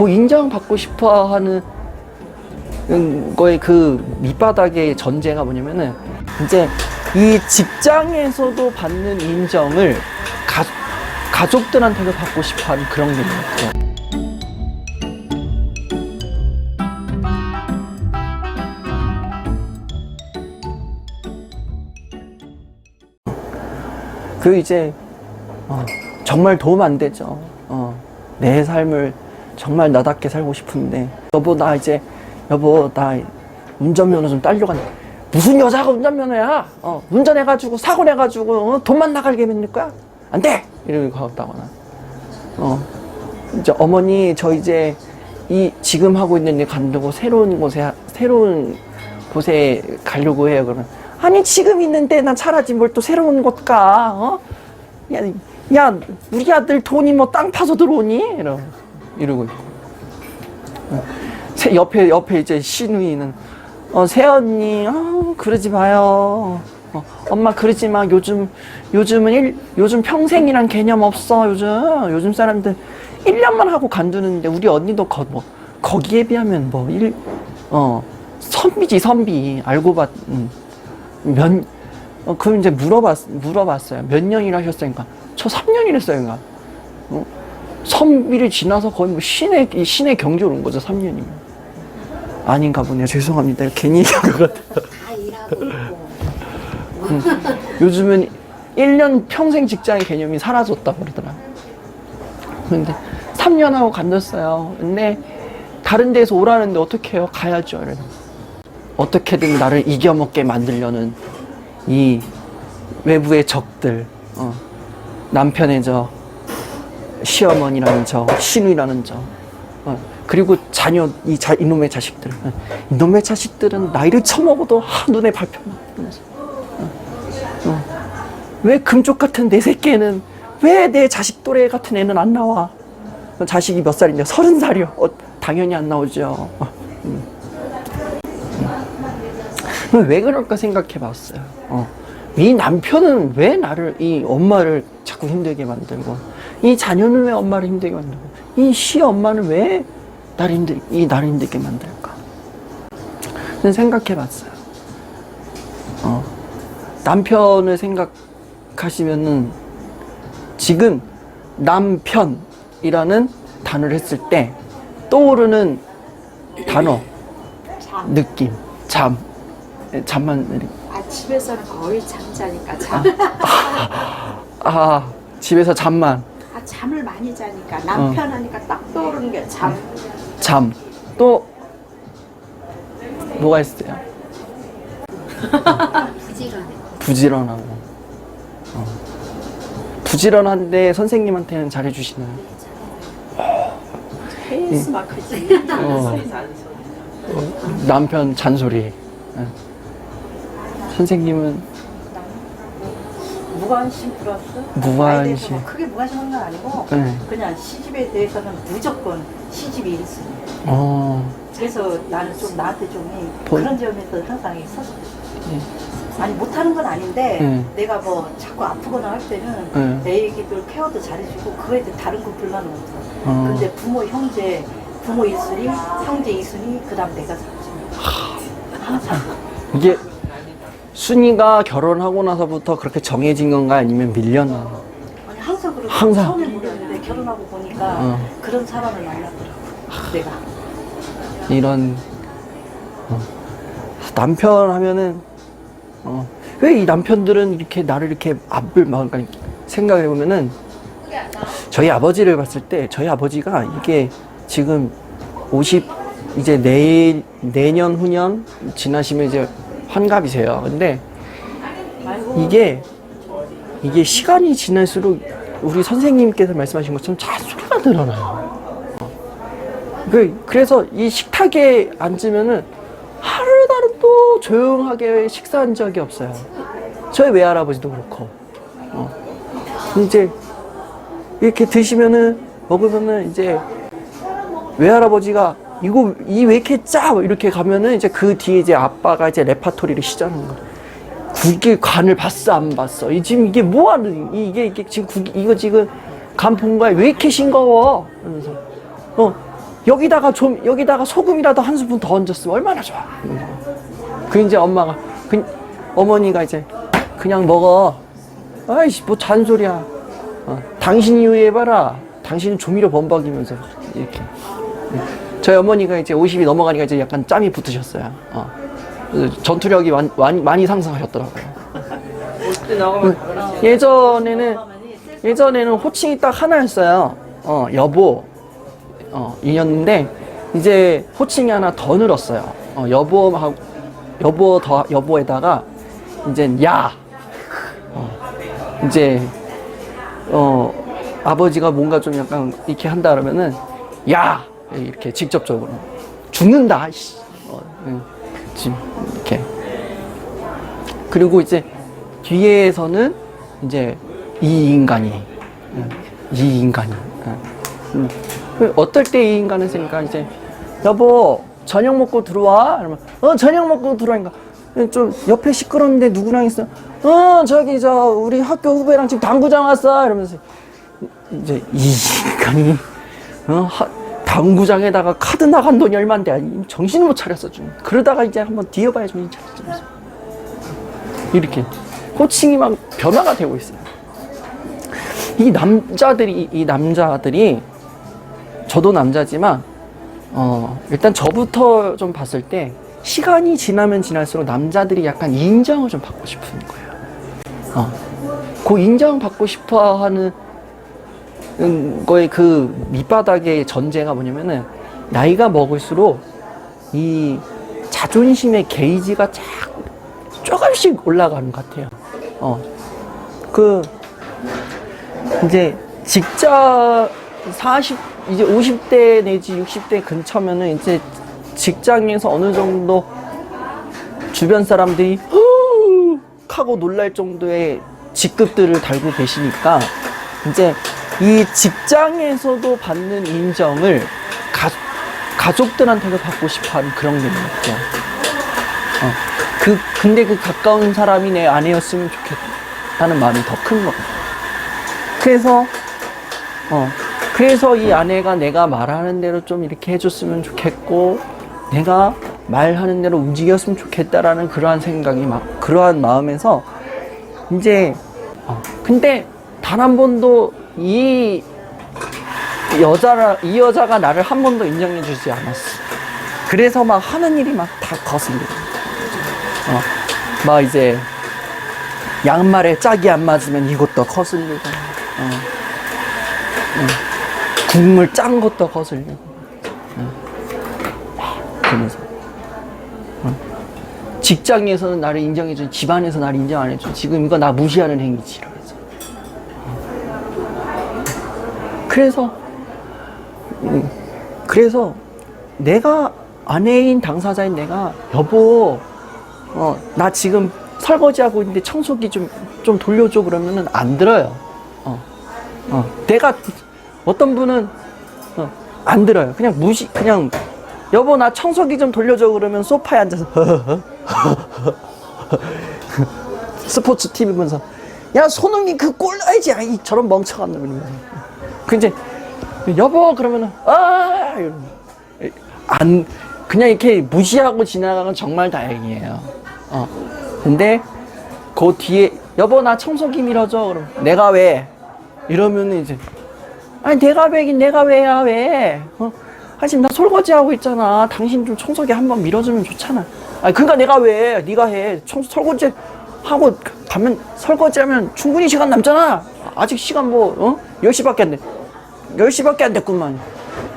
그 인정받고 싶어 하는 거의 그 밑바닥의 전제가 뭐냐면은 이제 이 직장에서도 받는 인정을 가, 가족들한테도 받고 싶어 하는 그런 게 같아요. 그 이제 어, 정말 도움 안 되죠. 어, 내 삶을 정말 나답게 살고 싶은데 여보 나 이제 여보 나 운전면허 좀 딸려간다. 무슨 여자가 운전면허야? 어, 운전해가지고 사고 내가지고 어, 돈만 나가게 만들 거야? 안 돼! 이러고 가다거나 어, 이제 어머니 저 이제 이 지금 하고 있는 일 간다고 새로운 곳에 하- 새로운 곳에 가려고 해요. 그러면 아니 지금 있는데 난 차라리 뭘 또 새로운 곳 가? 어? 야, 야 우리 아들 돈이 뭐 땅 파서 들어오니? 이러 이러고 있고 옆에 옆에 이제 시누이는 어 새언니 어, 그러지 마요. 어, 엄마 그러지 마. 요즘 요즘은 일, 요즘 평생이란 개념 없어. 요즘 요즘 사람들 1년만 하고 간두는데 우리 언니도 거, 뭐 거기에 비하면 뭐 일 어 선비지 선비 알고 봤 음. 몇 어, 그럼 이제 물어봤 물어봤어요. 몇 년이나 하셨으니까 저 3년이랬어요. 어? 선비를 지나서 거의 뭐이 신의 경지로 온 거죠. 3년이면 아닌가 보네요. 죄송합니다. 괜히 얘기한 것 같아요. 다 일하고 있고 요즘은 1년 평생 직장의 개념이 사라졌다고 그러더라. 근데 3년 하고 간뒀어요. 근데 다른 데서 오라는데 어떻게 해요? 가야죠. 어떻게든 나를 이겨먹게 만들려는 이 외부의 적들, 어. 남편의 적, 시어머니라는 적, 시누이라는 적, 어. 그리고 자녀, 이 자, 이놈의 자식들. 어. 이놈의 자식들은 나이를 처먹어도 하, 눈에 밟혀만. 이러면서. 왜 금쪽 같은 내 새끼는 왜 내 자식 또래 같은 애는 안 나와? 자식이 몇 살이냐? 서른 살이요. 어, 당연히 안 나오죠. 음. 음. 왜 그럴까 생각해 봤어요. 어. 이 남편은 왜 나를, 이 엄마를 자꾸 힘들게 만들고, 이 자녀는 왜 엄마를 힘들게 만들고, 이 시 엄마는 왜 나를 힘들, 이 나를 힘들게 만들까? 저는 생각해 봤어요. 어. 남편을 생각하시면은 지금 남편이라는 단어를 했을 때 떠오르는 단어, 잠. 느낌, 잠, 예, 잠만 이렇게. 아 집에서는 거의 잠자니까 잠. 아 집에서 잠만 아 잠을 많이 자니까 남편 하니까 딱 떠오르는 게 잠. 잠 또 뭐가 있어요? 부지런해. 부지런하고 어. 부지런한데 선생님한테는 잘해주시나요? 페이스 마크지. 어. 남편 잔소리. 예. 선생님은 무관심 플러스 무관심. 대해서 뭐 크게 무관심 한 건 아니고 네. 그냥 시집에 대해서는 무조건 시집이 1순위 어, 그래서 나는 좀 나한테 좀 본- 그런 점에서 항상 있었어 예. 아니 못하는 건 아닌데 네. 내가 뭐 자꾸 아프거나 할 때는 네. 내 애기들 케어도 잘해주고 그거에 대해 다른 건 불만은 없어 어. 근데 부모 형제 부모 1순위 형제 2순위 그 다음 내가 3순위 항상 이게 순이가 결혼하고 나서부터 그렇게 정해진 건가 아니면 밀려나? 아니 항상 그렇고 항상. 처음에 모르는데 결혼하고 보니까 어. 그런 사람을 만나더라고 내가 이런 어. 남편 하면은 어, 왜 이 남편들은 이렇게 나를 이렇게 앞을 막 그러니까 생각해 보면은 저희 아버지를 봤을 때 저희 아버지가 이게 지금 50 이제 내 내년 후년 지나시면 이제 환갑이세요. 근데 이게 이게 시간이 지날수록 우리 선생님께서 말씀하신 것처럼 잔소리가 늘어나요. 그, 그래서 이 식탁에 앉으면은 하루도 또 조용하게 식사한 적이 없어요. 저희 외할아버지도 그렇고. 어. 이제 이렇게 드시면은 먹으면은 이제 외할아버지가 이거 이 왜 이렇게 짜 이렇게 가면은 이제 그 뒤에 이제 아빠가 이제 레파토리를 시작하는 거예요. 국의 간을 봤어 안 봤어? 이 지금 이게 뭐 하는 이- 이게 이게 지금 국 이거 지금 간 본 거야 왜 이렇게 싱거워? 그러면서 어 여기다가 좀 여기다가 소금이라도 한 스푼 더 얹었으면 얼마나 좋아. 그 이제 엄마가 그 어머니가 이제 그냥 먹어. 아이씨 뭐 잔소리야. 어, 당신 이 유해 봐라. 당신은 조미료 범벅이면서 이렇게. 저희 어머니가 이제 50이 넘어가니까 이제 약간 짬이 붙으셨어요. 어. 전투력이 많- 많이, 많이 상승하셨더라고요. 그 예전에는 예전에는 호칭이 딱 하나였어요. 어 여보 어 이었는데 이제 호칭이 하나 더 늘었어요. 어 여보하고 여보 더 여보에다가 이제 야 어, 이제 어 아버지가 뭔가 좀 약간 이렇게 한다 그러면은 야 이렇게 직접적으로 죽는다 씨. 어, 응. 지금 이렇게 그리고 이제 뒤에서는 이제 이 인간이 응, 이 인간이 응. 음. 그 어떨 때 이 인간은 생각하 이제 여보 저녁 먹고 들어와 그러면 어 저녁 먹고 들어와니까 좀 옆에 시끄러운데 누구랑 있어 어 저기 저 우리 학교 후배랑 지금 당구장 왔어 이러면서 이제 이 인간이 어 하, 당구장에다가 카드 나간 돈이 얼마인데 정신을 못 차렸어 좀 그러다가 이제 한번 뒤어봐야 정신 차리지 이렇게 호칭이 막 변화가 되고 있어요. 이 남자들이 이 남자들이 저도 남자지만 어 일단 저부터 좀 봤을 때 시간이 지나면 지날수록 남자들이 약간 인정을 좀 받고 싶은 거예요. 어. 그 인정 받고 싶어 하는 음, 거의 그 밑바닥의 전제가 뭐냐면은 나이가 먹을수록 이 자존심의 게이지가 쫙 조금씩 올라가는 것 같아요. 어. 그, 이제 직장 40, 이제 50대 내지 60대 근처면은 이제 직장에서 어느 정도 주변 사람들이 후! 하고 놀랄 정도의 직급들을 달고 계시니까 이제 이 직장에서도 받는 인정을 가, 가족들한테도 받고 싶어 하는 그런 게 있죠. 어. 그, 근데 그 가까운 사람이 내 아내였으면 좋겠다는 마음이 더 큰 것 같아요. 그래서, 어, 그래서 이 아내가 내가 말하는 대로 좀 이렇게 해줬으면 좋겠고, 내가 말하는 대로 움직였으면 좋겠다라는 그러한 생각이 막, 그러한 마음에서, 이제, 어, 근데 단 한 번도 이 여자라, 이 여자가 나를 한 번도 인정해 주지 않았어. 그래서 막 하는 일이 막 다 거슬리고. 어, 막 이제 양말에 짝이 안 맞으면 이것도 거슬리고, 어, 어, 국물 짠 것도 거슬리고, 어, 그러면서 어, 직장에서는 나를 인정해주지 집안에서 나를 인정 안 해줘. 지금 이거 나 무시하는 행위지 이러면서. 어. 그래서 음, 그래서 내가 아내인 당사자인 내가 여보 어, 나 지금 설거지하고 있는데 청소기 좀, 좀 돌려줘 그러면은 안 들어요. 어, 어, 내가, 어떤 분은, 어, 안 들어요. 그냥 무시, 그냥, 여보, 나 청소기 좀 돌려줘 그러면 소파에 앉아서, 스포츠 TV 보면서, 야, 손흥민 그골 넣어야지. 아이, 저런 멍청한 놈. 이러면서. 그 이제, 여보, 그러면은, 아! 안, 그냥 이렇게 무시하고 지나가면 정말 다행이에요. 어. 근데, 그 뒤에, 여보, 나 청소기 밀어줘. 그럼, 내가 왜? 이러면은 이제, 아니, 내가 왜긴 내가 왜야, 왜? 어? 아, 지금 나 설거지 하고 있잖아. 당신 좀 청소기 한번 밀어주면 좋잖아. 아니, 그러니까 내가 왜? 네가 해. 청, 설거지 하고 가면, 설거지 하면 충분히 시간 남잖아. 아직 시간 뭐, 어? 10시밖에 안 돼. 10시밖에 안 됐구만.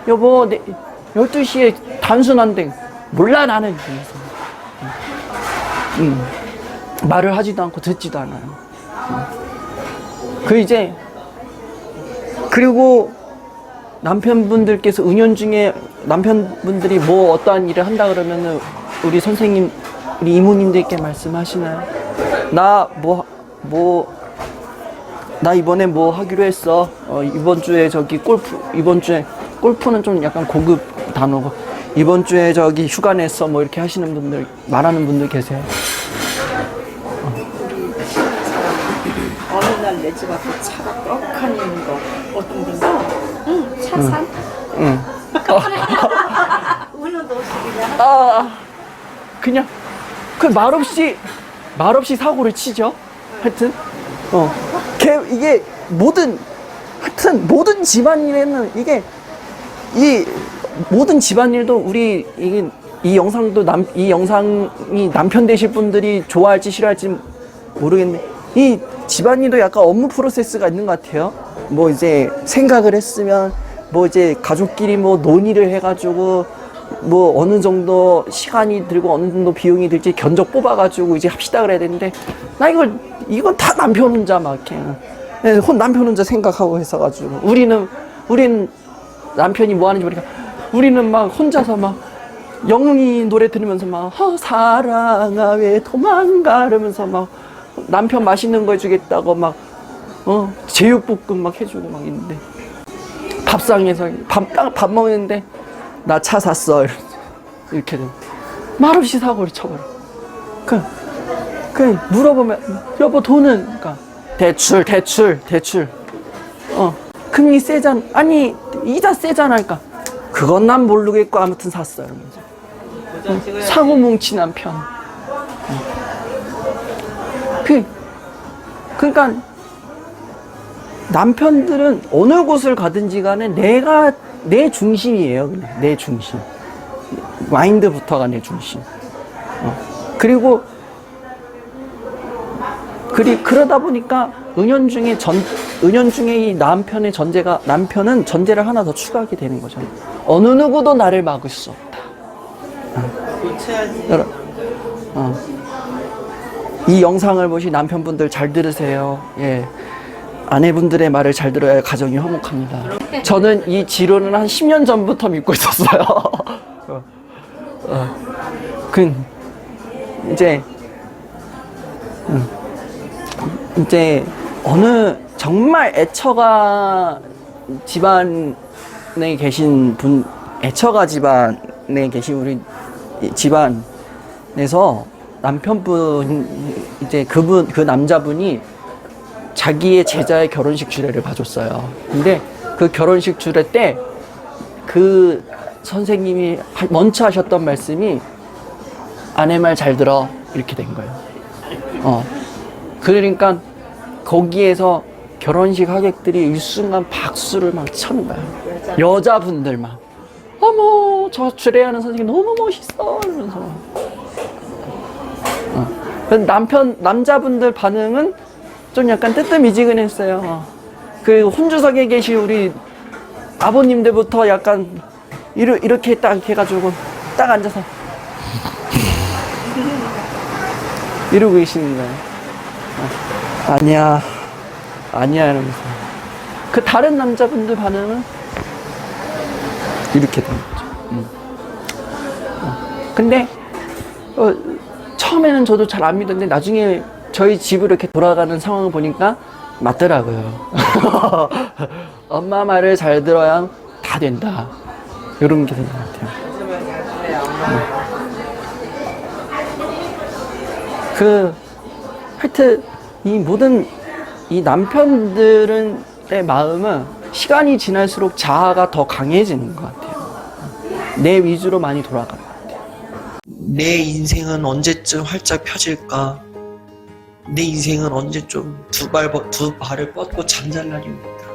여보, 내, 12시에 단순한데, 몰라, 나는. 이러면서. 음, 말을 하지도 않고 듣지도 않아요. 음. 그 이제, 그리고 남편분들께서 은연 중에 남편분들이 뭐 어떠한 일을 한다 그러면은 우리 선생님, 우리 이모님들께 말씀하시나요? 나 뭐, 뭐, 나 이번에 뭐 하기로 했어. 어, 이번 주에 저기 골프, 이번 주에, 골프는 좀 약간 고급 단어고, 이번 주에 저기 휴가 냈어. 뭐 이렇게 하시는 분들, 말하는 분들 계세요. 어느 날 내 집 앞에 차가 떡하니 있는 거 어떤 분가 응 차산 응. 우는 도시이냐 아 그냥 그 말없이 말없이 사고를 치죠. 하여튼 어 걔, 이게 모든 하여튼 모든 집안일에는 이게 이 모든 집안일도 우리 이게 이 영상도 남 이 영상이 남편 되실 분들이 좋아할지 싫어할지 모르겠네. 이 집안일도 약간 업무 프로세스가 있는 것 같아요. 뭐 이제 생각을 했으면 뭐 이제 가족끼리 뭐 논의를 해가지고 뭐 어느 정도 시간이 들고 어느 정도 비용이 들지 견적 뽑아가지고 이제 합시다 그래야 되는데 나 이걸 이건 다 남편 혼자 막 이렇게. 예, 혼 남편 혼자 생각하고 했어가지고. 우리는 우리는 남편이 뭐 하는지 모르니까 우리는 막 혼자서 막 영웅이 노래 들으면서 막 어, 사랑아 왜 도망가? 이러면서 막 남편 맛있는 거 해주겠다고 막 어, 제육볶음 막 해주고 막 있는데. 밥상에서 밥, 딱 밥 먹는데 나 차 샀어 이렇게 좀 말없이 사고를 쳐버려. 그, 그 물어보면 여보 돈은 그러니까. 대출. 대출 대출. 어 금리 세잖아 아니 이자 세잖아 그러니까. 그건 난 모르겠고 아무튼 샀어 이러면서. 어, 사고 뭉치 남편. 어. 그 그러니까 남편들은 어느 곳을 가든지 간에 내가 내 중심이에요 그냥 내 중심 마인드부터가 내 중심 어. 그리고 그리 그러다 보니까 은연중에 전 은연중에 이 남편의 전제가 남편은 전제를 하나 더 추가하게 되는 거죠. 어느 누구도 나를 막을 수 없다. 고쳐야지. 여러- 어. 이 영상을 보신 남편분들 잘 들으세요. 예. 아내분들의 말을 잘 들어야 가정이 화목합니다. 저는 이 지론은 한 10년 전부터 믿고 있었어요. 어. 어. 그 이제 음. 이제 어느 정말 애처가 집안에 계신 분, 애처가 집안에 계신 우리 이 집안에서 남편분 이제 그분 그 남자분이 자기의 제자의 결혼식 주례를 봐줬어요. 근데 그 결혼식 주례 때 그 선생님이 하- 먼저 하셨던 말씀이 아내 말 잘 들어 이렇게 된 거예요. 어. 그러니까 거기에서 결혼식 하객들이 일순간 박수를 막 쳐는 거야. 여자분들 막. 어머, 저 주례하는 선생님 너무 멋있어. 이러면서. 어. 남편, 남자분들 반응은 좀 약간 뜨뜻미지근했어요. 어. 그 혼주석에 계신 우리 아버님들부터 약간 이르, 이렇게 딱 해가지고 딱 앉아서 이러고 계시는 거예요. 어, 아니야, 아니야 이러면서 그 다른 남자분들 반응은 이렇게 된 거죠. 음. 어, 근데 어, 처음에는 저도 잘 안 믿었는데 나중에 저희 집으로 이렇게 돌아가는 상황을 보니까 맞더라고요. 엄마 말을 잘 들어야 다 된다. 이런 게 되는 것 같아요. 그 하여튼 이 모든 이 남편들은 의 마음은 시간이 지날수록 자아가 더 강해지는 것 같아요. 내 위주로 많이 돌아가는 것 같아요. 내 인생은 언제쯤 활짝 펴질까? 내 인생은 언제쯤 두 발, 두 발을 뻗고 잠잘 날이 올까?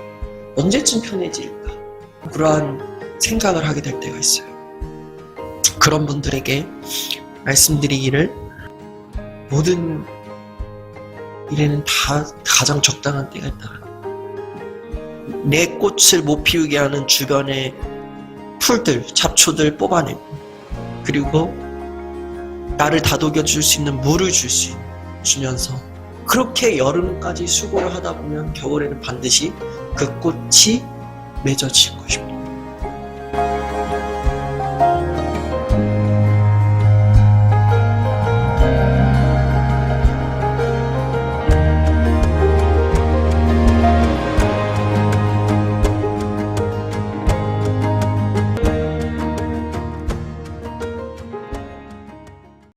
언제쯤 편해질까? 그러한 생각을 하게 될 때가 있어요. 그런 분들에게 말씀드리기를 모든 일에는 다 가장 적당한 때가 있다. 내 꽃을 못 피우게 하는 주변의 풀들, 잡초들 뽑아내고 그리고 나를 다독여 줄 수 있는 물을 줄 수 주면서 그렇게 여름까지 수고를 하다 보면 겨울에는 반드시 그 꽃이 맺어질 것입니다.